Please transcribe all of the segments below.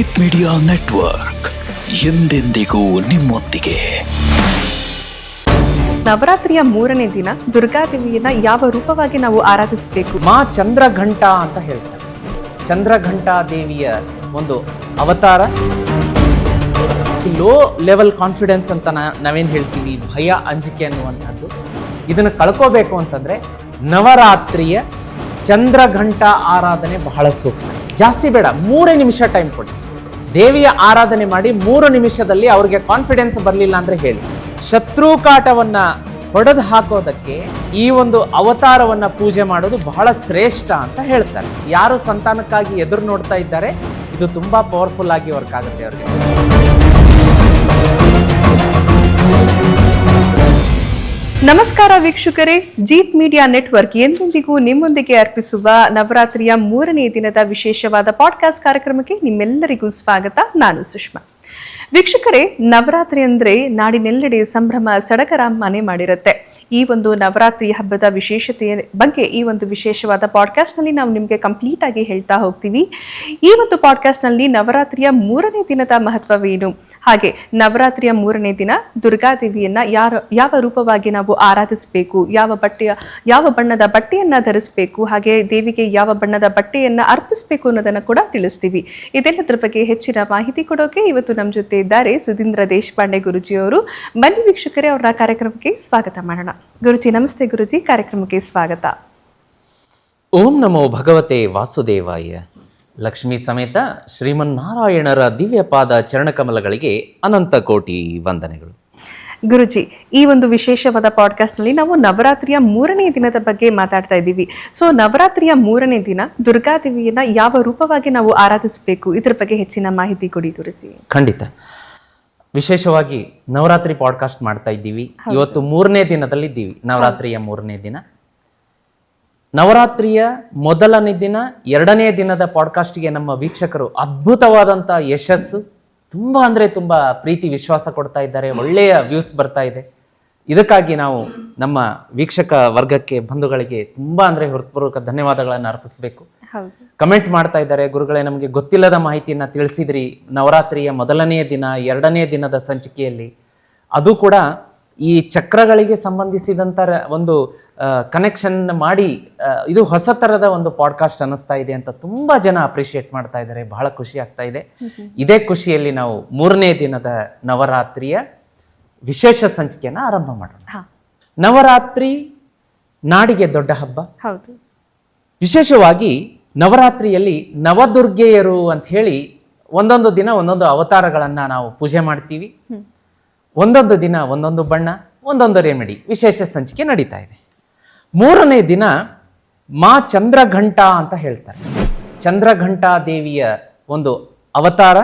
Jeet media network ಎಂದೆಂದಿಗೂ ನಿಮ್ಮೊಂದಿಗೆ. ನವರಾತ್ರಿಯ ಮೂರನೇ ದಿನ ದುರ್ಗಾದೇವಿಯನ್ನ ಯಾವ ರೂಪವಾಗಿ ನಾವು ಆರಾಧಿಸಬೇಕು? ಮಾ ಚಂದ್ರಘಂಟ ಅಂತ ಹೇಳ್ತಾರೆ. ಚಂದ್ರಘಂಟಾ ದೇವಿಯ ಒಂದು ಅವತಾರ. ಲೋ ಲೆವೆಲ್ ಕಾನ್ಫಿಡೆನ್ಸ್ ಅಂತ ನಾವೇನ್ ಹೇಳ್ತೀವಿ? ಭಯ ಅಂಜಿಕೆ ಅನ್ನುವಂಥದ್ದು. ಇದನ್ನು ಕಳ್ಕೋಬೇಕು ಅಂತಂದ್ರೆ ನವರಾತ್ರಿಯ ಚಂದ್ರಘಂಟಾ ಆರಾಧನೆ ಬಹಳ ಸೂಕ್ತ. ಜಾಸ್ತಿ ಬೇಡ ಮೂರೇ ನಿಮಿಷ ಟೈಮ್ ಕೊಡಿ. ದೇವಿಯ ಆರಾಧನೆ ಮಾಡಿ ಮೂರು ನಿಮಿಷದಲ್ಲಿ ಅವ್ರಿಗೆ ಕಾನ್ಫಿಡೆನ್ಸ್ ಬರಲಿಲ್ಲ ಅಂದರೆ ಹೇಳಿ. ಶತ್ರು ಕಾಟವನ್ನು ಹೊಡೆದು ಹಾಕೋದಕ್ಕೆ ಈ ಒಂದು ಅವತಾರವನ್ನು ಪೂಜೆ ಮಾಡೋದು ಬಹಳ ಶ್ರೇಷ್ಠ ಅಂತ ಹೇಳ್ತಾರೆ. ಯಾರು ಸಂತಾನಕ್ಕಾಗಿ ಎದುರು ನೋಡ್ತಾ ಇದ್ದಾರೆ, ಇದು ತುಂಬ ಪವರ್ಫುಲ್ ಆಗಿ ವರ್ಕ್ ಆಗುತ್ತೆ ಅವ್ರಿಗೆ. ನಮಸ್ಕಾರ ವೀಕ್ಷಕರೇ, ಜೀತ್ ಮೀಡಿಯಾ ನೆಟ್ವರ್ಕ್ ಎಂದೆಂದಿಗೂ ನಿಮ್ಮೊಂದಿಗೆ ಅರ್ಪಿಸುವ ನವರಾತ್ರಿಯ ಮೂರನೇ ದಿನದ ವಿಶೇಷವಾದ ಪಾಡ್ಕಾಸ್ಟ್ ಕಾರ್ಯಕ್ರಮಕ್ಕೆ ನಿಮ್ಮೆಲ್ಲರಿಗೂ ಸ್ವಾಗತ. ನಾನು ಸುಷ್ಮಾ. ವೀಕ್ಷಕರೇ, ನವರಾತ್ರಿ ಅಂದ್ರೆ ನಾಡಿನೆಲ್ಲೆಡೆ ಸಂಭ್ರಮ, ಸಡಗರ ಮನೆ ಮಾಡಿರುತ್ತೆ. ಈ ಒಂದು ನವರಾತ್ರಿ ಹಬ್ಬದ ವಿಶೇಷತೆಯ ಬಗ್ಗೆ ಈ ಒಂದು ವಿಶೇಷವಾದ ಪಾಡ್ಕಾಸ್ಟ್ನಲ್ಲಿ ನಾವು ನಿಮಗೆ ಕಂಪ್ಲೀಟ್ ಆಗಿ ಹೇಳ್ತಾ ಹೋಗ್ತೀವಿ. ಈ ಒಂದು ಪಾಡ್ಕಾಸ್ಟ್ನಲ್ಲಿ ನವರಾತ್ರಿಯ ಮೂರನೇ ದಿನದ ಮಹತ್ವವೇನು? ಹಾಗೆ ನವರಾತ್ರಿಯ ಮೂರನೇ ದಿನ ದುರ್ಗಾದೇವಿಯನ್ನು ಯಾರ, ಯಾವ ರೂಪವಾಗಿ ನಾವು ಆರಾಧಿಸಬೇಕು? ಯಾವ ಬಟ್ಟೆಯ, ಯಾವ ಬಣ್ಣದ ಬಟ್ಟೆಯನ್ನ ಧರಿಸಬೇಕು? ಹಾಗೆ ದೇವಿಗೆ ಯಾವ ಬಣ್ಣದ ಬಟ್ಟೆಯನ್ನ ಅರ್ಪಿಸಬೇಕು ಅನ್ನೋದನ್ನು ಕೂಡ ತಿಳಿಸ್ತೀವಿ. ಇದೆಲ್ಲದರ ಬಗ್ಗೆ ಹೆಚ್ಚಿನ ಮಾಹಿತಿ ಕೊಡೋಕೆ ಇವತ್ತು ನಮ್ಮ ಜೊತೆ ಇದ್ದಾರೆ ಸುಧೀಂದ್ರ ದೇಶಪಾಂಡೆ ಗುರುಜಿಯವರು. ಬನ್ನಿ ವೀಕ್ಷಕರೇ ಅವರ ಕಾರ್ಯಕ್ರಮಕ್ಕೆ ಸ್ವಾಗತ ಮಾಡೋಣ. ಗುರುಜಿ ನಮಸ್ತೆ ಗುರುಜಿ ಕಾರ್ಯಕ್ರಮಕ್ಕೆ ಸ್ವಾಗತ. ಓಂ ನಮೋ ಭಗವತೆ ವಾಸುದೇವಾಯ. ಲಕ್ಷ್ಮೀ ಸಮೇತ ಶ್ರೀಮನ್ನಾರಾಯಣರ ದಿವ್ಯ ಪಾದ ಚರಣಕಮಲಗಳಿಗೆ ಅನಂತ ಕೋಟಿ ವಂದನೆಗಳು. ಗುರುಜಿ ಈ ಒಂದು ವಿಶೇಷವಾದ ಪಾಡ್ಕಾಸ್ಟ್ನಲ್ಲಿ ನಾವು ನವರಾತ್ರಿಯ ಮೂರನೇ ದಿನದ ಬಗ್ಗೆ ಮಾತಾಡ್ತಾ ಇದ್ದೀವಿ. ಸೊ ನವರಾತ್ರಿಯ ಮೂರನೇ ದಿನ ದುರ್ಗಾದೇವಿಯನ್ನು ಯಾವ ರೂಪವಾಗಿ ನಾವು ಆರಾಧಿಸಬೇಕು? ಇದ್ರ ಬಗ್ಗೆ ಹೆಚ್ಚಿನ ಮಾಹಿತಿ ಕೊಡಿ ಗುರುಜಿ. ಖಂಡಿತ. ವಿಶೇಷವಾಗಿ ನವರಾತ್ರಿ ಪಾಡ್ಕಾಸ್ಟ್ ಮಾಡ್ತಾ ಇದ್ದೀವಿ. ಇವತ್ತು ಮೂರನೇ ದಿನದಲ್ಲಿ ಇದ್ದೀವಿ. ನವರಾತ್ರಿಯ ಮೂರನೇ ದಿನ. ನವರಾತ್ರಿಯ ಮೊದಲನೇ ದಿನ ಎರಡನೇ ದಿನದ ಪಾಡ್ಕಾಸ್ಟ್ಗೆ ನಮ್ಮ ವೀಕ್ಷಕರು ಅದ್ಭುತವಾದಂಥ ಯಶಸ್ಸು ತುಂಬ ಅಂದರೆ ತುಂಬ ಪ್ರೀತಿ ವಿಶ್ವಾಸ ಕೊಡ್ತಾ ಇದ್ದಾರೆ. ಒಳ್ಳೆಯ ವ್ಯೂಸ್ ಬರ್ತಾ ಇದೆ. ಇದಕ್ಕಾಗಿ ನಾವು ನಮ್ಮ ವೀಕ್ಷಕ ವರ್ಗಕ್ಕೆ ಬಂಧುಗಳಿಗೆ ತುಂಬ ಅಂದರೆ ಹೃತ್ಪೂರ್ವಕ ಧನ್ಯವಾದಗಳನ್ನು ಅರ್ಪಿಸಬೇಕು. ಕಮೆಂಟ್ ಮಾಡ್ತಾ ಇದ್ದಾರೆ. ಗುರುಗಳೇ ನಮಗೆ ಗೊತ್ತಿಲ್ಲದ ಮಾಹಿತಿಯನ್ನ ತಿಳಿಸಿದ್ರಿ. ನವರಾತ್ರಿಯ ಮೊದಲನೆಯ ದಿನ ಎರಡನೇ ದಿನದ ಸಂಚಿಕೆಯಲ್ಲಿ. ಅದು ಕೂಡ ಈ ಚಕ್ರಗಳಿಗೆ ಸಂಬಂಧಿಸಿದಂತ ಒಂದು ಕನೆಕ್ಷನ್ ಮಾಡಿ ಇದು ಹೊಸ ತರದ ಒಂದು ಪಾಡ್ಕಾಸ್ಟ್ ಅನ್ನಿಸ್ತಾ ಇದೆ ಅಂತ ತುಂಬಾ ಜನ ಅಪ್ರಿಷಿಯೇಟ್ ಮಾಡ್ತಾ ಇದ್ದಾರೆ. ಬಹಳ ಖುಷಿ ಆಗ್ತಾ ಇದೆ. ಇದೇ ಖುಷಿಯಲ್ಲಿ ನಾವು ಮೂರನೇ ದಿನದ ನವರಾತ್ರಿಯ ವಿಶೇಷ ಸಂಚಿಕೆಯನ್ನ ಆರಂಭ ಮಾಡೋಣ. ನವರಾತ್ರಿ ನಾಡಿಗೆ ದೊಡ್ಡ ಹಬ್ಬ. ಹೌದು. ವಿಶೇಷವಾಗಿ ನವರಾತ್ರಿಯಲ್ಲಿ ನವದುರ್ಗೆಯರು ಅಂತ ಹೇಳಿ ಒಂದೊಂದು ದಿನ ಒಂದೊಂದು ಅವತಾರಗಳನ್ನು ನಾವು ಪೂಜೆ ಮಾಡ್ತೀವಿ. ಒಂದೊಂದು ದಿನ ಒಂದೊಂದು ಬಣ್ಣ ಒಂದೊಂದು ರೆಮಿಡಿ ವಿಶೇಷ ಸಂಚಿಕೆ ನಡೀತಾ ಇದೆ. ಮೂರನೇ ದಿನ ಮಾ ಚಂದ್ರಘಂಟಾ ಅಂತ ಹೇಳ್ತಾರೆ. ಚಂದ್ರಘಂಟಾ ದೇವಿಯ ಒಂದು ಅವತಾರ.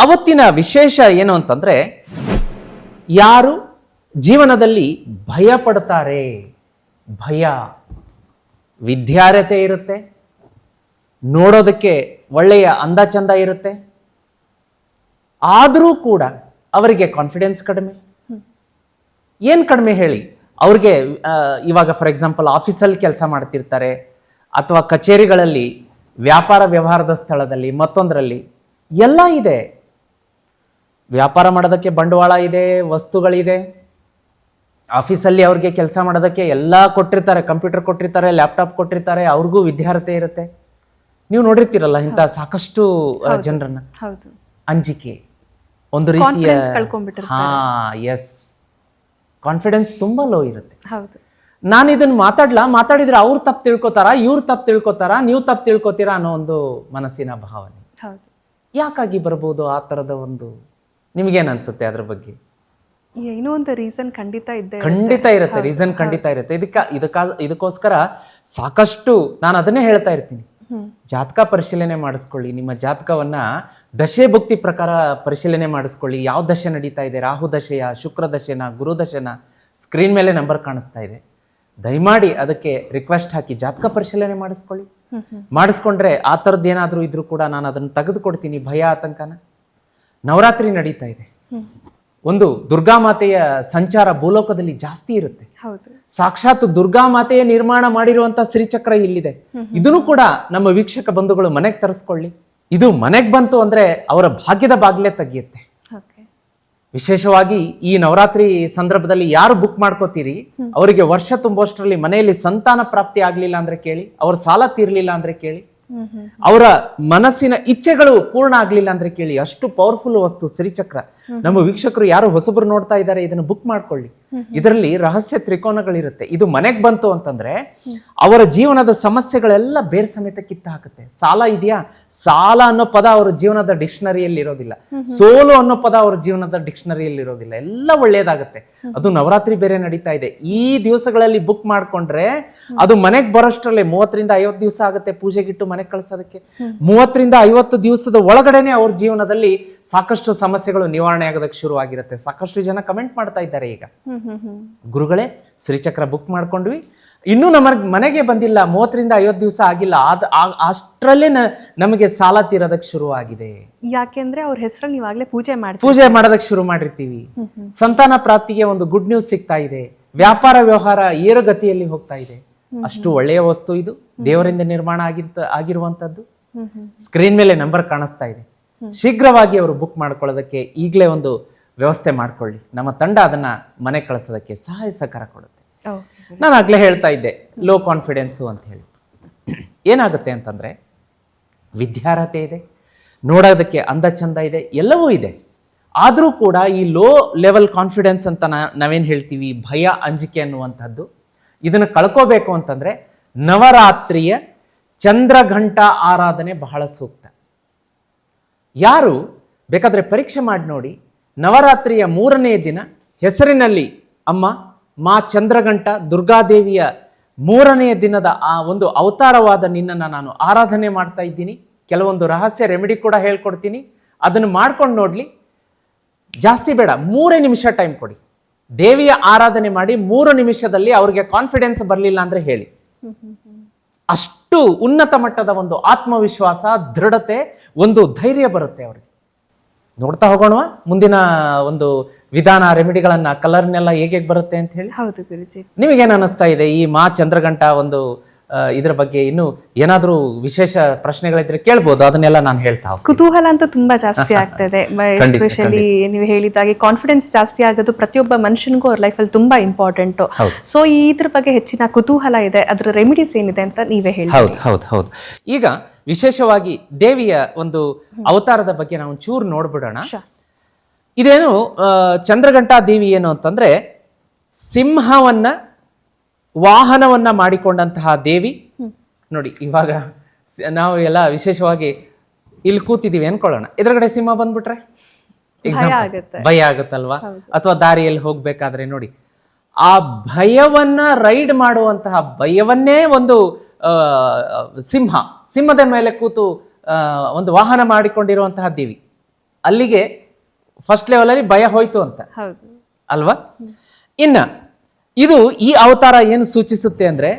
ಅವತ್ತಿನ ವಿಶೇಷ ಏನು ಅಂತಂದ್ರೆ ಯಾರು ಜೀವನದಲ್ಲಿ ಭಯ ಪಡ್ತಾರೆ? ಭಯ ವಿದ್ಯಾರ್ಹತೆ ಇರುತ್ತೆ. ನೋಡೋದಕ್ಕೆ ಒಳ್ಳೆಯ ಅಂದ ಚಂದ ಇರುತ್ತೆ. ಆದರೂ ಕೂಡ ಅವರಿಗೆ ಕಾನ್ಫಿಡೆನ್ಸ್ ಕಡಿಮೆ. ಏನು ಕಡಿಮೆ ಹೇಳಿ? ಅವ್ರಿಗೆ ಇವಾಗ ಫಾರ್ ಎಕ್ಸಾಂಪಲ್ ಆಫೀಸಲ್ಲಿ ಕೆಲಸ ಮಾಡ್ತಿರ್ತಾರೆ ಅಥವಾ ಕಚೇರಿಗಳಲ್ಲಿ ವ್ಯಾಪಾರ ವ್ಯವಹಾರದ ಸ್ಥಳದಲ್ಲಿ ಮತ್ತೊಂದರಲ್ಲಿ ಎಲ್ಲ ಇದೆ. ವ್ಯಾಪಾರ ಮಾಡೋದಕ್ಕೆ ಬಂಡವಾಳ ಇದೆ, ವಸ್ತುಗಳಿದೆ. ಆಫೀಸಲ್ಲಿ ಅವ್ರಿಗೆ ಕೆಲಸ ಮಾಡೋದಕ್ಕೆ ಎಲ್ಲ ಕೊಟ್ಟಿರ್ತಾರೆ, ಕಂಪ್ಯೂಟರ್ ಕೊಟ್ಟಿರ್ತಾರೆ, ಲ್ಯಾಪ್ಟಾಪ್ ಕೊಟ್ಟಿರ್ತಾರೆ, ಅವ್ರಿಗೂ ವಿದ್ಯಾರ್ಥಿ ಇರುತ್ತೆ. ನೀವು ನೋಡಿರ್ತೀರಲ್ಲ ಇಂತ ಸಾಕಷ್ಟು ಜನರನ್ನ. ಹೌದು. ಅಂಜಿಕೆ. ಒಂದು ರೀತಿಯ. ಹಾ ಎಸ್ ಕಾನ್ಫಿಡೆನ್ಸ್ ತುಂಬಾ ಲೋ ಇರುತ್ತೆ. ಹೌದು. ನಾನು ಇದನ್ನ ಮಾತಾಡ್ಲಾ ಮಾತಾಡಿದ್ರೆ ಅವ್ರು ತಪ್ಪು ತಿಳ್ಕೊತಾರ ಇವ್ರು ತಪ್ಪು ತಿಳ್ಕೊತಾರ ನೀವು ತಪ್ಪು ತಿಳ್ಕೊತೀರಾ ಅನ್ನೋ ಒಂದು ಮನಸ್ಸಿನ ಭಾವನೆ. ಹೌದು. ಯಾಕಾಗಿ ಬರ್ಬೋದು ಆ ತರದ ಒಂದು ನಿಮ್ಗೇನ್ ಅನ್ಸುತ್ತೆ ಅದ್ರ ಬಗ್ಗೆ? ಏನೋ ಒಂದು ರೀಸನ್ ಖಂಡಿತ ಇದ್ದೆ ಖಂಡಿತ ಇರುತ್ತೆ ರೀಸನ್ ಖಂಡಿತ ಇರುತ್ತೆ. ಇದಕ್ಕ ಇದಕ್ಕ ಇದಕ್ಕೋಸ್ಕರ ಸಾಕಷ್ಟು ನಾನು ಅದನ್ನೇ ಹೇಳ್ತಾ ಇರ್ತೀನಿ. ಜಾತಕ ಪರಿಶೀಲನೆ ಮಾಡಿಸ್ಕೊಳ್ಳಿ. ನಿಮ್ಮ ಜಾತಕವನ್ನ ದಶೆ ಭಕ್ತಿ ಪ್ರಕಾರ ಪರಿಶೀಲನೆ ಮಾಡಿಸ್ಕೊಳ್ಳಿ. ಯಾವ ದಶೆ ನಡೀತಾ ಇದೆ? ರಾಹು ದಶೆಯ, ಶುಕ್ರ ದಶೆನ, ಗುರು ದಶೆನ? ಸ್ಕ್ರೀನ್ ಮೇಲೆ ನಂಬರ್ ಕಾಣಿಸ್ತಾ ಇದೆ. ದಯಮಾಡಿ ಅದಕ್ಕೆ ರಿಕ್ವೆಸ್ಟ್ ಹಾಕಿ ಜಾತಕ ಪರಿಶೀಲನೆ ಮಾಡಿಸ್ಕೊಳ್ಳಿ. ಮಾಡಿಸ್ಕೊಂಡ್ರೆ ಆ ಥರದ್ದು ಏನಾದರೂ ಇದ್ರೂ ಕೂಡ ನಾನು ಅದನ್ನು ತೆಗೆದುಕೊಡ್ತೀನಿ. ಭಯ, ಆತಂಕನ. ನವರಾತ್ರಿ ನಡೀತಾ ಇದೆ. ಒಂದು ದುರ್ಗಾಮಾತೆಯ ಸಂಚಾರ ಭೂಲೋಕದಲ್ಲಿ ಜಾಸ್ತಿ ಇರುತ್ತೆ. ಸಾಕ್ಷಾತ್ ದುರ್ಗಾಮಾತೆಯ ನಿರ್ಮಾಣ ಮಾಡಿರುವಂತಹ ಶ್ರೀಚಕ್ರ ಇಲ್ಲಿದೆ. ಇದನ್ನು ಕೂಡ ನಮ್ಮ ವೀಕ್ಷಕ ಬಂಧುಗಳು ಮನೆಗೆ ತರಿಸ್ಕೊಳ್ಳಿ. ಇದು ಮನೆಗೆ ಬಂತು ಅಂದ್ರೆ ಅವರ ಭಾಗ್ಯದ ಬಾಗಿಲೇ ತೆಗೆಯುತ್ತೆ. ವಿಶೇಷವಾಗಿ ಈ ನವರಾತ್ರಿ ಸಂದರ್ಭದಲ್ಲಿ ಯಾರು ಬುಕ್ ಮಾಡ್ಕೋತೀರಿ ಅವರಿಗೆ ವರ್ಷ ತುಂಬೋಷ್ಟರಲ್ಲಿ ಮನೆಯಲ್ಲಿ ಸಂತಾನ ಪ್ರಾಪ್ತಿ ಆಗ್ಲಿಲ್ಲ ಅಂದ್ರೆ ಕೇಳಿ ಅವ್ರ ಸಾಲ ತೀರ್ಲಿಲ್ಲ ಅಂದ್ರೆ ಕೇಳಿ ಅವರ ಮನಸ್ಸಿನ ಇಚ್ಛೆಗಳು ಪೂರ್ಣ ಆಗ್ಲಿಲ್ಲ ಅಂದ್ರೆ ಕೇಳಿ ಅಷ್ಟು ಪವರ್ಫುಲ್ ವಸ್ತು ಶ್ರೀಚಕ್ರ ನಮ್ಮ ವೀಕ್ಷಕರು ಯಾರು ಹೊಸಬ್ರು ನೋಡ್ತಾ ಇದ್ದಾರೆ, ಇದನ್ನು ಬುಕ್ ಮಾಡ್ಕೊಳ್ಳಿ. ಇದರಲ್ಲಿ ರಹಸ್ಯ ತ್ರಿಕೋನಗಳಿರುತ್ತೆ. ಇದು ಮನೆಗ್ ಬಂತು ಅಂತಂದ್ರೆ, ಅವರ ಜೀವನದ ಸಮಸ್ಯೆಗಳೆಲ್ಲ ಬೇರೆ ಸಮೇತ ಕಿತ್ತ ಹಾಕುತ್ತೆ. ಸಾಲ ಇದೆಯಾ? ಸಾಲ ಅನ್ನೋ ಪದ ಅವರ ಜೀವನದ ಡಿಕ್ಷನರಿಯಲ್ಲಿ ಇರೋದಿಲ್ಲ. ಸೋಲು ಅನ್ನೋ ಪದ ಅವರ ಜೀವನದ ಡಿಕ್ಷನರಿಯಲ್ಲಿ ಇರೋದಿಲ್ಲ. ಎಲ್ಲ ಒಳ್ಳೇದಾಗುತ್ತೆ. ಅದು ನವರಾತ್ರಿ ಬೇರೆ ನಡೀತಾ ಇದೆ. ಈ ದಿವಸಗಳಲ್ಲಿ ಬುಕ್ ಮಾಡ್ಕೊಂಡ್ರೆ, ಅದು ಮನೆಗ್ ಬರೋಷ್ಟರಲ್ಲೇ ಮೂವತ್ತರಿಂದ ಐವತ್ತು ದಿವಸ ಆಗುತ್ತೆ ಪೂಜೆಗಿಟ್ಟು ಮನೆಗೆ ಕಳ್ಸೋದಕ್ಕೆ. ಮೂವತ್ತರಿಂದ ಐವತ್ತು ದಿವಸದ ಒಳಗಡೆನೆ ಅವ್ರ ಜೀವನದಲ್ಲಿ ಸಾಕಷ್ಟು ಸಮಸ್ಯೆಗಳು ನಿವಾರಣೆ ಆಗೋದಕ್ಕೆ ಶುರು ಆಗಿರುತ್ತೆ ಸಾಕಷ್ಟು ಜನ ಕಮೆಂಟ್ ಮಾಡ್ತಾ ಇದ್ದಾರೆ ಈಗ. ಗುರುಗಳೇ ಶ್ರೀಚಕ್ರ ಬುಕ್ ಮಾಡ್ಕೊಂಡ್ವಿ. ಇನ್ನೂ ನಮ್ಮ ಮನೆಗೆ ಬಂದಿಲ್ಲ ಮೂವತ್ತರಿಂದ ಐವತ್ತು ದಿವಸ ಆಗಿಲ್ಲ. ಅಷ್ಟರಲ್ಲೇ ಅಷ್ಟ್ರಲ್ಲೇ ನಮಗೆ ಸಾಲ ತೀರೋದಕ್ಕೆ ಶುರು ಆಗಿದೆ ಯಾಕೆಂದ್ರೆ ಅವ್ರ ಹೆಸರಲ್ಲಿ ನೀವಾಗಲೇ ಪೂಜೆ ಮಾಡಿ ಪೂಜೆ ಮಾಡೋದಕ್ಕೆ ಶುರು ಮಾಡಿರ್ತೀವಿ. ಸಂತಾನ ಪ್ರಾಪ್ತಿಗೆ ಒಂದು ಗುಡ್ ನ್ಯೂಸ್ ಸಿಗ್ತಾ ಇದೆ. ವ್ಯಾಪಾರ ವ್ಯವಹಾರ ಏರುಗತಿಯಲ್ಲಿ ಹೋಗ್ತಾ ಇದೆ. ಅಷ್ಟು ಒಳ್ಳೆಯ ವಸ್ತು ಇದು. ದೇವರಿಂದ ನಿರ್ಮಾಣ ಆಗಿದ್ದ ಆಗಿರುವಂತದ್ದು ಸ್ಕ್ರೀನ್ ಮೇಲೆ ನಂಬರ್ ಕಾಣಿಸ್ತಾ ಇದೆ. ಶೀಘ್ರವಾಗಿ ಅವರು ಬುಕ್ ಮಾಡ್ಕೊಳ್ಳೋದಕ್ಕೆ ಈಗಲೇ ಒಂದು ವ್ಯವಸ್ಥೆ ಮಾಡ್ಕೊಳ್ಳಿ. ನಮ್ಮ ತಂಡ ಅದನ್ನ ಮನೆ ಕಳಿಸೋದಕ್ಕೆ ಸಹಾಯ ಸಹಕಾರ ಕೊಡುತ್ತೆ. ನಾನು ಆಗ್ಲೇ ಹೇಳ್ತಾ ಇದ್ದೆ ಲೋ ಕಾನ್ಫಿಡೆನ್ಸು ಅಂತ ಹೇಳಿ. ಏನಾಗುತ್ತೆ ಅಂತಂದ್ರೆ ವಿದ್ಯಾರ್ಹತೆ ಇದೆ ನೋಡೋದಕ್ಕೆ ಅಂದ ಚಂದ ಇದೆ ಎಲ್ಲವೂ ಇದೆ. ಆದರೂ ಕೂಡ ಈ ಲೋ ಲೆವೆಲ್ ಕಾನ್ಫಿಡೆನ್ಸ್ ಅಂತ ನಾ ನಾವೇನು ಹೇಳ್ತೀವಿ ಭಯ ಅಂಜಿಕೆ ಅನ್ನುವಂಥದ್ದು ಇದನ್ನು ಕಳ್ಕೋಬೇಕು ಅಂತಂದರೆ ನವರಾತ್ರಿಯ ಚಂದ್ರಘಂಟ ಆರಾಧನೆ ಬಹಳ ಸೂಕ್ತ. ಯಾರು ಬೇಕಾದರೆ ಪರೀಕ್ಷೆ ಮಾಡಿ ನೋಡಿ. ನವರಾತ್ರಿಯ ಮೂರನೇ ದಿನ ಹೆಸರಿನಲ್ಲಿ ಅಮ್ಮ ಮಾ ಚಂದ್ರಗಂಟ ದುರ್ಗಾದೇವಿಯ ಮೂರನೆಯ ದಿನದ ಆ ಒಂದು ಅವತಾರವಾದ ನಿನ್ನನ್ನು ನಾನು ಆರಾಧನೆ ಮಾಡ್ತಾ ಇದ್ದೀನಿ. ಕೆಲವೊಂದು ರಹಸ್ಯ ರೆಮಿಡಿ ಕೂಡ ಹೇಳ್ಕೊಡ್ತೀನಿ. ಅದನ್ನು ಮಾಡ್ಕೊಂಡು ನೋಡಲಿ. ಜಾಸ್ತಿ ಬೇಡ ಮೂರೇ ನಿಮಿಷ ಟೈಮ್ ಕೊಡಿ. ದೇವಿಯ ಆರಾಧನೆ ಮಾಡಿ ಮೂರು ನಿಮಿಷದಲ್ಲಿ ಅವ್ರಿಗೆ ಕಾನ್ಫಿಡೆನ್ಸ್ ಬರಲಿಲ್ಲ ಅಂದರೆ ಹೇಳಿ. ಅಷ್ಟು ಉನ್ನತ ಮಟ್ಟದ ಒಂದು ಆತ್ಮವಿಶ್ವಾಸ ದೃಢತೆ ಒಂದು ಧೈರ್ಯ ಬರುತ್ತೆ ಅವ್ರಿಗೆ. ನೋಡ್ತಾ ಹೋಗೋಣವಾ? ಮುಂದಿನ ಒಂದು ವಿಧಾನ ರೆಮಿಡಿಗಳನ್ನ ಕಲರ್ನೆಲ್ಲ ಹೇಗೆ ಬರುತ್ತೆ ಅಂತ ಹೇಳಿ? ಹೌದು ಗುರುಜಿ. ನಿಮಗೇನು ಅನಿಸ್ತಾ ಇದೆ ಈ ಮಾ ಚಂದ್ರಗಂಟ ಒಂದು ಇದ್ರ ಬಗ್ಗೆ ಇನ್ನು ಏನಾದರೂ ವಿಶೇಷ ಪ್ರಶ್ನೆಗಳಿದ್ರೆ ಕೇಳ್ಬೋದು. ಅದನ್ನೆಲ್ಲ ನಾನು ಹೇಳ್ತಾ ಕುತೂಹಲ ಅಂತೂ ತುಂಬಾ ಜಾಸ್ತಿ ಆಗ್ತದೆ. ಎಸ್ಪೆಷಲಿ ನೀವು ಹೇಳಿದಾಗೆ ಕಾನ್ಫಿಡೆನ್ಸ್ ಜಾಸ್ತಿ ಆಗೋದು ಪ್ರತಿಯೊಬ್ಬ ಮನುಷ್ಯನಿಗೂ ಅವ್ರ ಲೈಫಲ್ಲಿ ತುಂಬಾ ಇಂಪಾರ್ಟೆಂಟ್. ಸೊ ಈ ಇದ್ರ ಬಗ್ಗೆ ಹೆಚ್ಚಿನ ಕುತೂಹಲ ಇದೆ. ಅದರ ರೆಮಿಡೀಸ್ ಏನಿದೆ ಅಂತ ನೀವೇ ಹೇಳಿ ಹೌದು ಹೌದು ಹೌದು. ಈಗ ವಿಶೇಷವಾಗಿ ದೇವಿಯ ಒಂದು ಅವತಾರದ ಬಗ್ಗೆ ನಾವು ಚೂರು ನೋಡ್ಬಿಡೋಣ. ಇದೇನು ಚಂದ್ರಘಂಟಾ ದೇವಿ ಏನು ಅಂತಂದ್ರೆ ಸಿಂಹವನ್ನ ವಾಹನವನ್ನ ಮಾಡಿಕೊಂಡಂತಹ ದೇವಿ ನೋಡಿ ಇವಾಗ ನಾವು ಎಲ್ಲ ವಿಶೇಷವಾಗಿ ಇಲ್ಲಿ ಕೂತಿದೀವಿ ಅನ್ಕೊಳ್ಳೋಣ. ಎದುರುಗಡೆ ಸಿಂಹ ಬಂದ್ಬಿಟ್ರೆ? ಎಕ್ಸಾಂಪಲ್. ಭಯ ಆಗುತ್ತಲ್ವಾ? ಅಥವಾ ದಾರಿಯಲ್ಲಿ ಹೋಗ್ಬೇಕಾದ್ರೆ ನೋಡಿ ಆ ಭಯವನ್ನ ರೈಡ್ ಮಾಡುವಂತಹ ಭಯವನ್ನೇ ಒಂದು ಆ, ಸಿಂಹ ಸಿಂಹದ ಮೇಲೆ ಕೂತು ಒಂದು ವಾಹನ ಮಾಡಿಕೊಂಡಿರುವಂತಹ ದೇವಿ. ಅಲ್ಲಿಗೆ ಫಸ್ಟ್ ಲೆವೆಲಲ್ಲಿ ಭಯ ಹೋಯ್ತು ಅಂತ. ಅಲ್ವಾ? ಇನ್ನ ಇದು ಈ ಅವತಾರ ಏನು ಸೂಚಿಸುತ್ತೆ ಅಂದ್ರೆ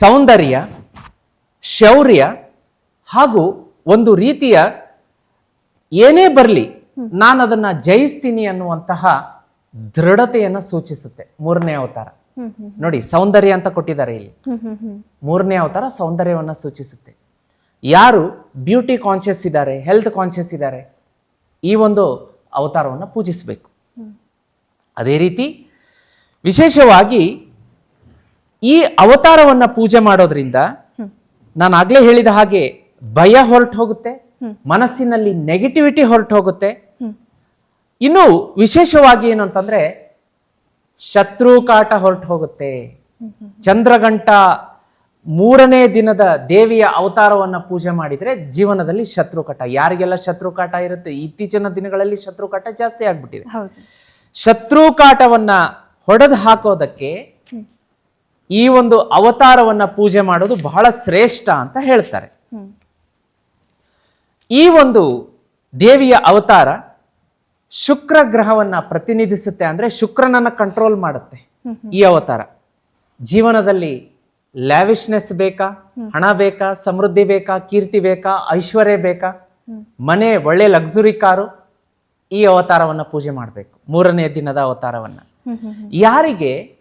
ಸೌಂದರ್ಯ, ಶೌರ್ಯ ಹಾಗೂ ಒಂದು ರೀತಿಯ ಏನೇ ಬರಲಿ ನಾನು ಅದನ್ನ ಜಯಿಸ್ತೀನಿ ಅನ್ನುವಂತಹ ದೃಢತೆಯನ್ನು ಸೂಚಿಸುತ್ತೆ ಮೂರನೇ ಅವತಾರ. ನೋಡಿ, ಸೌಂದರ್ಯ ಅಂತ ಕೊಟ್ಟಿದ್ದಾರೆ ಇಲ್ಲಿ. ಮೂರನೇ ಅವತಾರ ಸೌಂದರ್ಯವನ್ನು ಸೂಚಿಸುತ್ತೆ. ಯಾರು ಬ್ಯೂಟಿ ಕಾನ್ಷಿಯಸ್ ಇದ್ದಾರೆ, ಹೆಲ್ತ್ ಕಾನ್ಷಿಯಸ್ ಇದ್ದಾರೆ, ಈ ಒಂದು ಅವತಾರವನ್ನು ಪೂಜಿಸಬೇಕು. ಅದೇ ರೀತಿ ವಿಶೇಷವಾಗಿ ಈ ಅವತಾರವನ್ನು ಪೂಜೆ ಮಾಡೋದ್ರಿಂದ ನಾನು ಆಗ್ಲೇ ಹೇಳಿದ ಹಾಗೆ ಭಯ ಹೊರಟು ಹೋಗುತ್ತೆ ಮನಸ್ಸಿನಲ್ಲಿ ನೆಗೆಟಿವಿಟಿ ಹೊರಟು ಹೋಗುತ್ತೆ. ಇನ್ನು ವಿಶೇಷವಾಗಿ ಏನು ಅಂತಂದ್ರೆ ಶತ್ರು ಕಾಟ ಹೊರಟು ಹೋಗುತ್ತೆ. ಚಂದ್ರಗಂಟ ಮೂರನೇ ದಿನದ ದೇವಿಯ ಅವತಾರವನ್ನ ಪೂಜೆ ಮಾಡಿದ್ರೆ ಜೀವನದಲ್ಲಿ ಶತ್ರುಕಾಟ ಯಾರಿಗೆಲ್ಲ ಶತ್ರುಕಾಟ ಇರುತ್ತೆ? ಇತ್ತೀಚಿನ ದಿನಗಳಲ್ಲಿ ಶತ್ರುಕಾಟ ಜಾಸ್ತಿ ಆಗ್ಬಿಟ್ಟಿದೆ. ಶತ್ರು ಶತ್ರುಕಾಟವನ್ನ ಹೊಡೆದು ಹಾಕೋದಕ್ಕೆ ಈ ಒಂದು ಅವತಾರವನ್ನ ಪೂಜೆ ಮಾಡೋದು ಬಹಳ ಶ್ರೇಷ್ಠ ಅಂತ ಹೇಳ್ತಾರೆ. ಈ ಒಂದು ದೇವಿಯ ಅವತಾರ ಶುಕ್ರ ಗ್ರಹವನ್ನ ಪ್ರತಿನಿಧಿಸುತ್ತೆ ಅಂದ್ರೆ ಶುಕ್ರನನ್ನ ಕಂಟ್ರೋಲ್ ಮಾಡುತ್ತೆ ಈ ಅವತಾರ. ಜೀವನದಲ್ಲಿ ಲ್ಯಾವಿಶ್ನೆಸ್ ಬೇಕಾ? ಹಣ ಬೇಕಾ? ಸಮೃದ್ಧಿ ಬೇಕಾ? ಕೀರ್ತಿ ಬೇಕಾ? ಐಶ್ವರ್ಯ ಬೇಕಾ? ಮನೆ ಒಳ್ಳೆ ಲಕ್ಸುರಿ ಕಾರು ಈ ಅವತಾರವನ್ನ ಪೂಜೆ ಮಾಡಬೇಕು. ಮೂರನೇ ದಿನದ ಅವತಾರವನ್ನ. ಯಾರಿಗೆ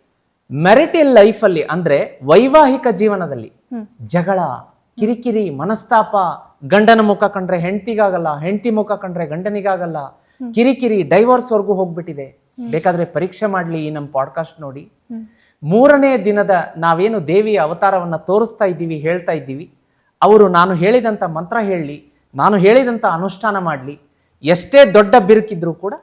ಮೆರಿಟಲ್ ಲೈಫಲ್ಲಿ ಅಂದ್ರೆ ವೈವಾಹಿಕ ಜೀವನದಲ್ಲಿ ಜಗಳ ಕಿರಿಕಿರಿ ಮನಸ್ತಾಪ ಗಂಡನ ಮುಖ ಕಂಡ್ರೆ ಹೆಂಡತಿಗಾಗಲ್ಲ ಹೆಂಡತಿ ಮುಖ ಕಂಡ್ರೆ ಗಂಡನಿಗಾಗಲ್ಲ ಕಿರಿಕಿರಿ ಡೈವರ್ಸ್ ವರ್ಗೂ ಹೋಗ್ಬಿಟ್ಟಿದೆ. ಬೇಕಾದ್ರೆ ಪರೀಕ್ಷೆ ಮಾಡ್ಲಿ ಈ ನಮ್ಮ ಪಾಡ್ಕಾಸ್ಟ್ ನೋಡಿ. ಮೂರನೇ ದಿನದ ನಾವೇನು ದೇವಿಯ ಅವತಾರವನ್ನ ತೋರಿಸ್ತಾ ಇದ್ದೀವಿ ಹೇಳ್ತಾ ಇದ್ದೀವಿ ಅವರು ನಾನು ಹೇಳಿದಂತ ಮಂತ್ರ ಹೇಳಲಿ ನಾನು ಹೇಳಿದಂತ ಅನುಷ್ಠಾನ ಮಾಡಲಿ ಎಷ್ಟೇ ದೊಡ್ಡ ಬಿರುಕಿದ್ರೂ ಕೂಡ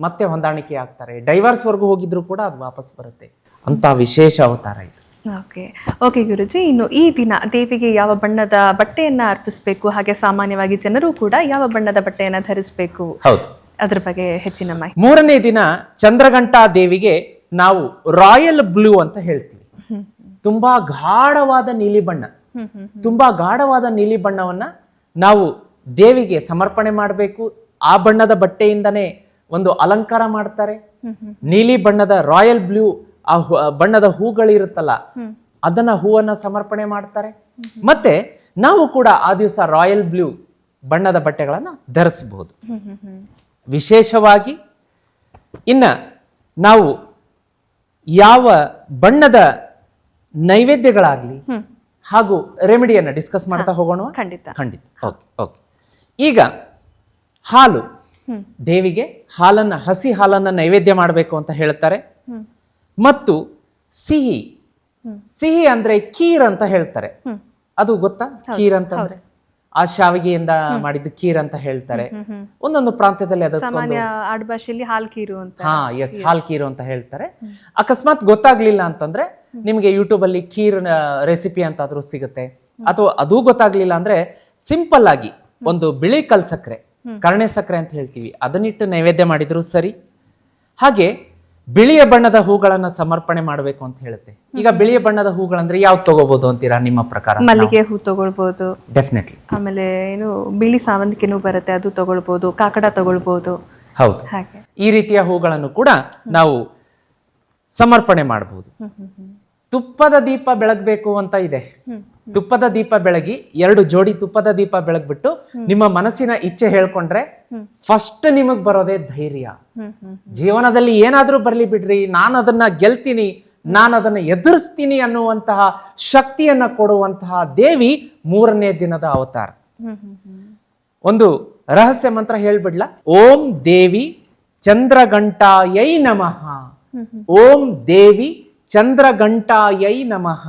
ಮತ್ತೆ ಹೊಂದಾಣಿಕೆ ಆಗ್ತಾರೆ. ಡೈವರ್ಸ್ ವರ್ಗೂ ಹೋಗಿದ್ರು ಕೂಡ ಅದು ವಾಪಸ್ ಬರುತ್ತೆ. ಅಂತ ವಿಶೇಷ ಅವತಾರ ಇದು. Okay okay Guruji. ಇನ್ನು ಈ ದಿನ ದೇವಿಗೆ ಯಾವ ಬಣ್ಣದ ಬಟ್ಟೆಯನ್ನ ಅರ್ಪಿಸಬೇಕು? ಹಾಗೆ ಸಾಮಾನ್ಯವಾಗಿ ಜನರು ಕೂಡ ಯಾವ ಬಣ್ಣದ ಬಟ್ಟೆಯನ್ನ ಧರಿಸಬೇಕು? ಹೌದು. ಅದ್ರ ಬಗ್ಗೆ ಹೆಚ್ಚಿನ ಮಾಹಿತಿ. ಮೂರನೇ ದಿನ ಚಂದ್ರಘಂಟಾ ದೇವಿಗೆ ನಾವು ರಾಯಲ್ ಬ್ಲೂ ಅಂತ ಹೇಳ್ತೀವಿ. ತುಂಬಾ ಗಾಢವಾದ ನೀಲಿ ಬಣ್ಣ. ತುಂಬಾ ಗಾಢವಾದ ನೀಲಿ ಬಣ್ಣವನ್ನ ನಾವು ದೇವಿಗೆ ಸಮರ್ಪಣೆ ಮಾಡಬೇಕು. ಆ ಬಣ್ಣದ ಬಟ್ಟೆಯಿಂದನೇ ಒಂದು ಅಲಂಕಾರ ಮಾಡ್ತಾರೆ. ನೀಲಿ ಬಣ್ಣದ ರಾಯಲ್ ಬ್ಲೂ ಆ ಬಣ್ಣದ ಹೂಗಳಿರುತ್ತಲ್ಲ ಅದನ್ನ ಹೂವನ್ನ ಸಮರ್ಪಣೆ ಮಾಡ್ತಾರೆ. ಮತ್ತೆ ನಾವು ಕೂಡ ಆ ದಿವಸ ರಾಯಲ್ ಬ್ಲೂ ಬಣ್ಣದ ಬಟ್ಟೆಗಳನ್ನ ಧರಿಸಬಹುದು. ವಿಶೇಷವಾಗಿ ಇನ್ನ ನಾವು ಯಾವ ಬಣ್ಣದ ನೈವೇದ್ಯಗಳಾಗ್ಲಿ ಹಾಗೂ ರೆಮಿಡಿಯನ್ನ ಡಿಸ್ಕಸ್ ಮಾಡ್ತಾ ಹೋಗೋಣ ಖಂಡಿತ. ಖಂಡಿತ. Okay okay. ಈಗ ಹಾಲು. ದೇವಿಗೆ ಹಾಲನ್ನ ಹಸಿ ಹಾಲನ್ನ ನೈವೇದ್ಯ ಮಾಡಬೇಕು ಅಂತ ಹೇಳ್ತಾರೆ. ಮತ್ತು ಸಿಹಿ. ಸಿಹಿ ಅಂದ್ರೆ ಕೀರ್ ಅಂತ ಹೇಳ್ತಾರೆ. ಅದು ಗೊತ್ತಾ? ಕೀರ್ ಅಂತಂದ್ರೆ ಆ ಶಾವಿಗೆಯಿಂದ ಮಾಡಿದ ಕೀರ್ ಅಂತ ಹೇಳ್ತಾರೆ. ಒಂದೊಂದು ಪ್ರಾಂತ್ಯದಲ್ಲಿ ಅದಕ್ಕೆ ಹಾಲ್ ಕೀರು ಅಂತ. ಹಾ ಎಸ್ ಹಾಲ್ ಕೀರು ಅಂತ ಹೇಳ್ತಾರೆ. ಅಕಸ್ಮಾತ್ ಗೊತ್ತಾಗ್ಲಿಲ್ಲ ಅಂತಂದ್ರೆ ನಿಮಗೆ ಯೂಟ್ಯೂಬ್ ಅಲ್ಲಿ ಕೀರ್ ರೆಸಿಪಿ ಅಂತಾದ್ರೂ ಸಿಗುತ್ತೆ. ಅಥವಾ ಅದು ಗೊತ್ತಾಗ್ಲಿಲ್ಲ ಅಂದ್ರೆ ಸಿಂಪಲ್ ಆಗಿ ಒಂದು ಬಿಳಿ ಕಲ್ ಸಕ್ಕರೆ ಕರ್ಣೆ ಸಕ್ಕರೆ ಅಂತ ಹೇಳ್ತೀವಿ. ಅದನ್ನಿಟ್ಟು ನೈವೇದ್ಯ ಮಾಡಿದ್ರು ಸರಿ. ಹಾಗೆ ಬಿಳಿಯ ಬಣ್ಣದ ಹೂಗಳನ್ನ ಸಮರ್ಪಣೆ ಮಾಡಬೇಕು ಅಂತ ಹೇಳುತ್ತೆ. ಈಗ ಬಿಳಿಯ ಬಣ್ಣದ ಹೂಗಳಂದ್ರೆ ಯಾವ್ದು ತಗೋಬಹುದು ಅಂತೀರಾ ನಿಮ್ಮ ಪ್ರಕಾರ? ಮಲ್ಲಿಗೆ ಹೂ ತಗೊಳ್ಬಹುದು ಡೆಫಿನೆಟ್ಲಿ ಆಮೇಲೆ ಏನು ಬಿಳಿ ಸಾವಂತಿಕೆನೂ ಬರುತ್ತೆ ಅದು ತಗೊಳ್ಬಹುದು ಕಾಕಡ ತಗೊಳ್ಬಹುದು ಹೌದು. ಹಾಗೆ. ಈ ರೀತಿಯ ಹೂಗಳನ್ನು ಕೂಡ ನಾವು ಸಮರ್ಪಣೆ ಮಾಡಬಹುದು ತುಪ್ಪದ ದೀಪ ಬೆಳಗ್ಬೇಕು ಅಂತ ಇದೆ. ತುಪ್ಪದ ದೀಪ ಬೆಳಗಿ ಎರಡು ಜೋಡಿ ತುಪ್ಪದ ದೀಪ ಬೆಳಗ್ಬಿಟ್ಟು ನಿಮ್ಮ ಮನಸ್ಸಿನ ಇಚ್ಛೆ ಹೇಳ್ಕೊಂಡ್ರೆ ಫಸ್ಟ್ ನಿಮಗ್ ಬರೋದೇ ಧೈರ್ಯ. ಜೀವನದಲ್ಲಿ ಏನಾದ್ರೂ ಬರ್ಲಿ ಬಿಡ್ರಿ ನಾನು ಅದನ್ನ ಗೆಲ್ತೀನಿ ನಾನು ಅದನ್ನ ಎದುರಿಸ್ತೀನಿ ಅನ್ನುವಂತಹ ಶಕ್ತಿಯನ್ನ ಕೊಡುವಂತಹ ದೇವಿ ಮೂರನೇ ದಿನದ ಅವತಾರ. ಒಂದು ರಹಸ್ಯ ಮಂತ್ರ ಹೇಳ್ಬಿಡ್ಲ? ಓಂ ದೇವಿ ಚಂದ್ರಘಂಟಾಯೈ ನಮಃ. ಓಂ ದೇವಿ ಚಂದ್ರಘಂಟಾಯೈ ನಮಃ.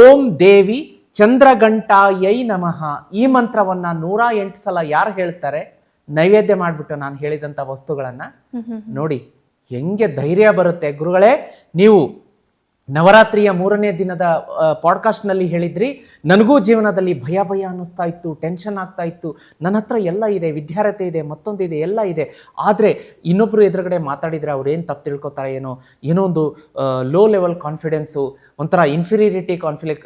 ಓಂ ದೇವಿ ಚಂದ್ರಘಂಟಾಯೈ ನಮಃ. ಈ ಮಂತ್ರವನ್ನ ನೂರ ಎಂಟು ಸಲ ಯಾರು ಹೇಳ್ತಾರೆ? ನೈವೇದ್ಯ ಮಾಡಿಬಿಟ್ಟು ನಾನು ಹೇಳಿದಂಥ ವಸ್ತುಗಳನ್ನು ನೋಡಿ ಹೆಂಗೆ ಧೈರ್ಯ ಬರುತ್ತೆ. ಗುರುಗಳೇ ನೀವು ನವರಾತ್ರಿಯ ಮೂರನೇ ದಿನದ ಪಾಡ್ಕಾಸ್ಟ್ನಲ್ಲಿ ಹೇಳಿದ್ರಿ, ನನಗೂ ಜೀವನದಲ್ಲಿ ಭಯ ಭಯ ಅನ್ನಿಸ್ತಾ ಇತ್ತು ಟೆನ್ಷನ್ ಆಗ್ತಾ ಇತ್ತು. ನನ್ನ ಹತ್ರ ಎಲ್ಲ ಇದೆ, ವಿದ್ಯಾರ್ಹತೆ ಇದೆ ಮತ್ತೊಂದಿದೆ ಎಲ್ಲ ಇದೆ. ಆದರೆ ಇನ್ನೊಬ್ಬರು ಎದುರುಗಡೆ ಮಾತಾಡಿದ್ರೆ ಅವ್ರು ಏನು ತಪ್ಪು ತಿಳ್ಕೊತಾರೆ ಏನೋ ಏನೋ ಒಂದು ಲೋ ಲೆವೆಲ್ ಕಾನ್ಫಿಡೆನ್ಸು ಒಂಥರ ಇನ್ಫೀರಿಯರಿಟಿ ಕಾನ್ಫ್ಲಿಕ್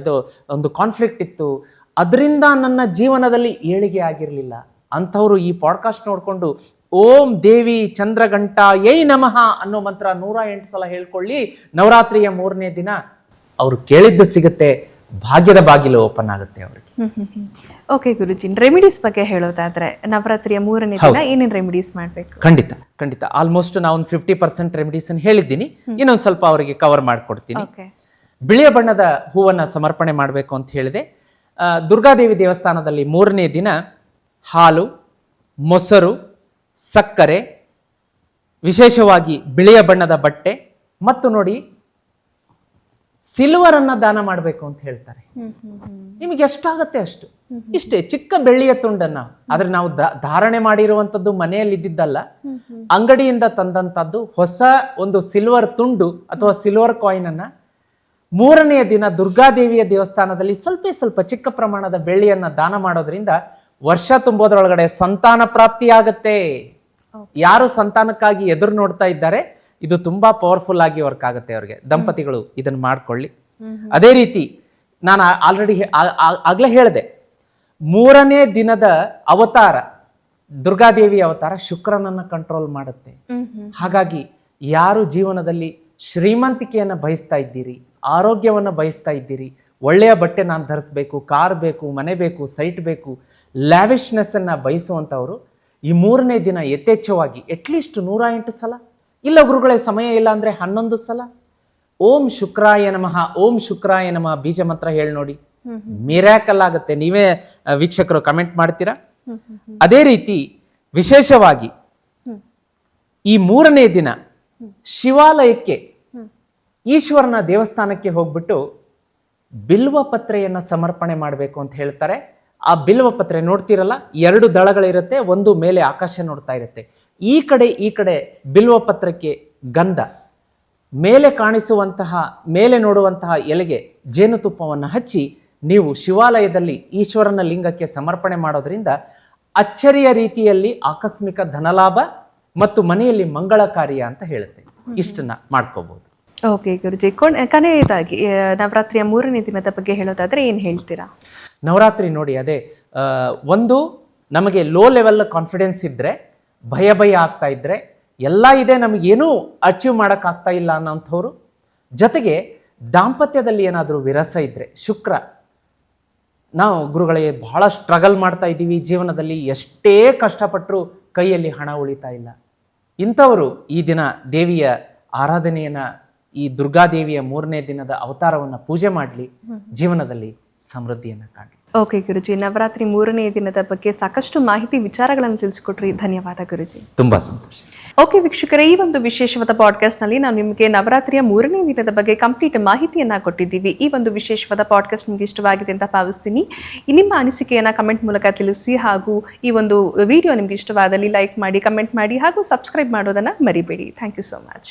ಇದು, ಒಂದು ಕಾನ್ಫ್ಲಿಕ್ಟ್ ಇತ್ತು. ಅದರಿಂದ ನನ್ನ ಜೀವನದಲ್ಲಿ ಏಳಿಗೆ ಆಗಿರಲಿಲ್ಲ. ಅಂಥವ್ರು ಈ ಪಾಡ್ಕಾಸ್ಟ್ ನೋಡಿಕೊಂಡು ಓಂ ದೇವಿ ಚಂದ್ರಘಂಟ ಏಯ್ ನಮಃ ಅನ್ನೋ ಮಂತ್ರ ನೂರ ಎಂಟು ಸಲ ಹೇಳ್ಕೊಳ್ಳಿ. ನವರಾತ್ರಿಯ ಮೂರನೇ ದಿನ ಅವರು ಕೇಳಿದ್ದು ಸಿಗುತ್ತೆ ಭಾಗ್ಯದ ಬಾಗಿಲು ಓಪನ್ ಆಗುತ್ತೆ ಅವ್ರಿಗೆ. ಓಕೆ ಗುರುಜಿ ರೆಮಿಡೀಸ್ ಬಗ್ಗೆ ಹೇಳೋದಾದ್ರೆ ನವರಾತ್ರಿಯ ಮೂರನೇ ದಿನ ಏನೇನು ರೆಮಿಡೀಸ್ ಮಾಡಬೇಕು? ಖಂಡಿತ ಖಂಡಿತ. ಆಲ್ಮೋಸ್ಟ್ ನಾನು ಒಂದು ಫಿಫ್ಟಿ ಪರ್ಸೆಂಟ್ ರೆಮಿಡೀಸನ್ ಹೇಳಿದ್ದೀನಿ. ಇನ್ನೊಂದು ಸ್ವಲ್ಪ ಅವರಿಗೆ ಕವರ್ ಮಾಡಿಕೊಡ್ತೀನಿ. ಬಿಳಿಯ ಬಣ್ಣದ ಹೂವನ್ನು ಸಮರ್ಪಣೆ ಮಾಡಬೇಕು ಅಂತ ಹೇಳಿದೆ. ದುರ್ಗಾದೇವಿ ದೇವಸ್ಥಾನದಲ್ಲಿ ಮೂರನೇ ದಿನ ಹಾಲು ಮೊಸರು ಸಕ್ಕರೆ ವಿಶೇಷವಾಗಿ ಬಿಳಿಯ ಬಣ್ಣದ ಬಟ್ಟೆ ಮತ್ತು ನೋಡಿ ಸಿಲ್ವರ್ ಅನ್ನ ದಾನ ಮಾಡಬೇಕು ಅಂತ ಹೇಳ್ತಾರೆ. ನಿಮಗೆ ಎಷ್ಟಾಗತ್ತೆ ಅಷ್ಟು. ಇಷ್ಟೇ ಚಿಕ್ಕ ಬೆಳ್ಳಿಯ ತುಂಡನ್ನ. ಆದ್ರೆ ನಾವು ದ- ಧಾರಣೆ ಮಾಡಿರುವಂತದ್ದು ಮನೆಯಲ್ಲಿ ಇದ್ದಿದ್ದಲ್ಲ. ಅಂಗಡಿಯಿಂದ ತಂದಂತದ್ದು ಹೊಸ ಒಂದು ಸಿಲ್ವರ್ ತುಂಡು ಅಥವಾ ಸಿಲ್ವರ್ ಕಾಯಿನ್ ಅನ್ನ ಮೂರನೆಯ ದಿನ ದುರ್ಗಾದೇವಿಯ ದೇವಸ್ಥಾನದಲ್ಲಿ ಸ್ವಲ್ಪ ಸ್ವಲ್ಪ ಚಿಕ್ಕ ಪ್ರಮಾಣದ ಬೆಳ್ಳಿಯನ್ನ ದಾನ ಮಾಡೋದ್ರಿಂದ ವರ್ಷ ತುಂಬೋದ್ರೊಳಗಡೆ ಸಂತಾನ ಪ್ರಾಪ್ತಿಯಾಗತ್ತೆ. ಯಾರು ಸಂತಾನಕ್ಕಾಗಿ ಎದುರು ನೋಡ್ತಾ ಇದ್ದಾರೆ ಇದು ತುಂಬಾ ಪವರ್ಫುಲ್ ಆಗಿ ವರ್ಕ್ ಆಗುತ್ತೆ ಅವ್ರಿಗೆ. ದಂಪತಿಗಳು ಇದನ್ನ ಮಾಡ್ಕೊಳ್ಳಿ. ಅದೇ ರೀತಿ ನಾನು ಆಲ್ರೆಡಿ ಆಗ್ಲೇ ಹೇಳಿದೆ ಮೂರನೇ ದಿನದ ಅವತಾರ ದುರ್ಗಾದೇವಿ ಅವತಾರ ಶುಕ್ರನನ್ನ ಕಂಟ್ರೋಲ್ ಮಾಡುತ್ತೆ. ಹಾಗಾಗಿ ಯಾರು ಜೀವನದಲ್ಲಿ ಶ್ರೀಮಂತಿಕೆಯನ್ನು ಬಯಸ್ತಾ ಇದ್ದೀರಿ ಆರೋಗ್ಯವನ್ನು ಬಯಸ್ತಾ ಇದ್ದೀರಿ ಒಳ್ಳೆಯ ಬಟ್ಟೆ ನಾನು ಧರಿಸ್ಬೇಕು, ಕಾರ್ ಬೇಕು, ಮನೆ ಬೇಕು, ಸೈಟ್ ಬೇಕು ಲ್ಯಾವಿಶ್ನೆಸ್ಸನ್ನು ಬಯಸುವಂಥವರು ಈ ಮೂರನೇ ದಿನ ಯಥೇಚ್ಛವಾಗಿ ಅಟ್ಲೀಸ್ಟ್ ನೂರ ಎಂಟು ಸಲ, ಇಲ್ಲ ಗುರುಗಳೇ ಸಮಯ ಇಲ್ಲ ಅಂದರೆ ಹನ್ನೊಂದು ಸಲ, ಓಂ ಶುಕ್ರಾಯ ನಮಃ, ಓಂ ಶುಕ್ರಾಯ ನಮಃ ಬೀಜ ಮಂತ್ರ ಹೇಳಿ ನೋಡಿ. ಮಿರಾಕಲ್ ಆಗುತ್ತೆ. ನೀವೇ ವೀಕ್ಷಕರು ಕಮೆಂಟ್ ಮಾಡ್ತೀರಾ? ಅದೇ ರೀತಿ ವಿಶೇಷವಾಗಿ ಈ ಮೂರನೇ ದಿನ ಶಿವಾಲಯಕ್ಕೆ ಈಶ್ವರನ ದೇವಸ್ಥಾನಕ್ಕೆ ಹೋಗ್ಬಿಟ್ಟು ಬಿಲ್ವ ಪತ್ರೆಯನ್ನು ಸಮರ್ಪಣೆ ಮಾಡಬೇಕು ಅಂತ ಹೇಳ್ತಾರೆ. ಆ ಬಿಲ್ವ ಪತ್ರೆ ನೋಡ್ತಿರಲ್ಲ, ಎರಡು ದಳಗಳಿರುತ್ತೆ, ಒಂದು ಮೇಲೆ ಆಕಾಶ ನೋಡ್ತಾ ಇರುತ್ತೆ. ಈ ಕಡೆ ಈ ಕಡೆ ಬಿಲ್ವ ಪತ್ರಕ್ಕೆ ಗಂಧ. ಮೇಲೆ ಕಾಣಿಸುವಂತಹ, ಮೇಲೆ ನೋಡುವಂತಹ ಎಲೆಗೆ ಜೇನುತುಪ್ಪವನ್ನು ಹಚ್ಚಿ ನೀವು ಶಿವಾಲಯದಲ್ಲಿ ಈಶ್ವರನ ಲಿಂಗಕ್ಕೆ ಸಮರ್ಪಣೆ ಮಾಡೋದ್ರಿಂದ ಅಚ್ಚರಿಯ ರೀತಿಯಲ್ಲಿ ಆಕಸ್ಮಿಕ ಧನಲಾಭ ಮತ್ತು ಮನೆಯಲ್ಲಿ ಮಂಗಳ ಕಾರ್ಯ ಅಂತ ಹೇಳುತ್ತೆ. ಇಷ್ಟನ್ನ ಮಾಡ್ಕೋಬಹುದು ಓಕೆ ಗುರುಜಿ ಕೊನ್, ಕೊನೆಯದಾಗಿ ನವರಾತ್ರಿಯ ಮೂರನೇ ದಿನದ ಬಗ್ಗೆ ಹೇಳೋದಾದರೆ ಏನು ಹೇಳ್ತೀರಾ? ನವರಾತ್ರಿ ನೋಡಿ, ಅದೇ ಒಂದು, ನಮಗೆ ಲೋ ಲೆವೆಲ್ ಕಾನ್ಫಿಡೆನ್ಸ್ ಇದ್ದರೆ ಭಯ ಭಯ ಆಗ್ತಾ ಇದ್ದರೆ ಎಲ್ಲ ಇದೆ ನಮಗೇನೂ ಅಚೀವ್ ಮಾಡೋಕ್ಕಾಗ್ತಾ ಇಲ್ಲ ಅನ್ನೋಂಥವ್ರು. ಜೊತೆಗೆ, ದಾಂಪತ್ಯದಲ್ಲಿ ಏನಾದರೂ ವಿರಸ ಇದ್ದರೆ ಶುಕ್ರ, ನಾವು ಗುರುಗಳಿಗೆ ಬಹಳ ಸ್ಟ್ರಗಲ್ ಮಾಡ್ತಾ ಇದ್ದೀವಿ ಜೀವನದಲ್ಲಿ, ಎಷ್ಟೇ ಕಷ್ಟಪಟ್ಟರೂ ಕೈಯಲ್ಲಿ ಹಣ ಉಳಿತಾ ಇಲ್ಲ. ಇಂಥವರು ಈ ದಿನ ದೇವಿಯ ಆರಾಧನೆಯನ್ನ ಈ ದುರ್ಗಾದೇವಿಯ ಮೂರನೇ ದಿನದ ಅವತಾರವನ್ನು ಪೂಜೆ ಮಾಡಲಿ ಜೀವನದಲ್ಲಿ ಸಮೃದ್ಧಿಯನ್ನು ಕಾಣಲಿ. ಓಕೆ ಗುರುಜಿ. ನವರಾತ್ರಿ ಮೂರನೇ ದಿನದ ಬಗ್ಗೆ ಸಾಕಷ್ಟು ಮಾಹಿತಿ ವಿಚಾರಗಳನ್ನು ತಿಳಿಸಿಕೊಟ್ರಿ. ಧನ್ಯವಾದ ಗುರುಜಿ. ತುಂಬಾ ಸಂತೋಷ. ಓಕೆ ವೀಕ್ಷಕರೇ ಈ ಒಂದು ವಿಶೇಷವಾದ ಪಾಡ್ಕಾಸ್ಟ್ನಲ್ಲಿ ನಾವು ನಿಮಗೆ ನವರಾತ್ರಿಯ ಮೂರನೇ ದಿನದ ಬಗ್ಗೆ ಕಂಪ್ಲೀಟ್ ಮಾಹಿತಿಯನ್ನ ಕೊಟ್ಟಿದ್ದೀವಿ. ಈ ಒಂದು ವಿಶೇಷವಾದ ಪಾಡ್ಕಾಸ್ಟ್ ನಿಮಗೆ ಇಷ್ಟವಾಗಿದೆ ಅಂತ ಭಾವಿಸ್ತೀನಿ. ನಿಮ್ಮ ಅನಿಸಿಕೆಯನ್ನ ಕಮೆಂಟ್ ಮೂಲಕ ತಿಳಿಸಿ ಹಾಗೂ ಈ ಒಂದು ವಿಡಿಯೋ ನಿಮ್ಗೆ ಇಷ್ಟವಾದಲ್ಲಿ ಲೈಕ್ ಮಾಡಿ ಕಮೆಂಟ್ ಮಾಡಿ ಹಾಗೂ ಸಬ್ಸ್ಕ್ರೈಬ್ ಮಾಡೋದನ್ನ ಮರಿಬೇಡಿ. Thank you so much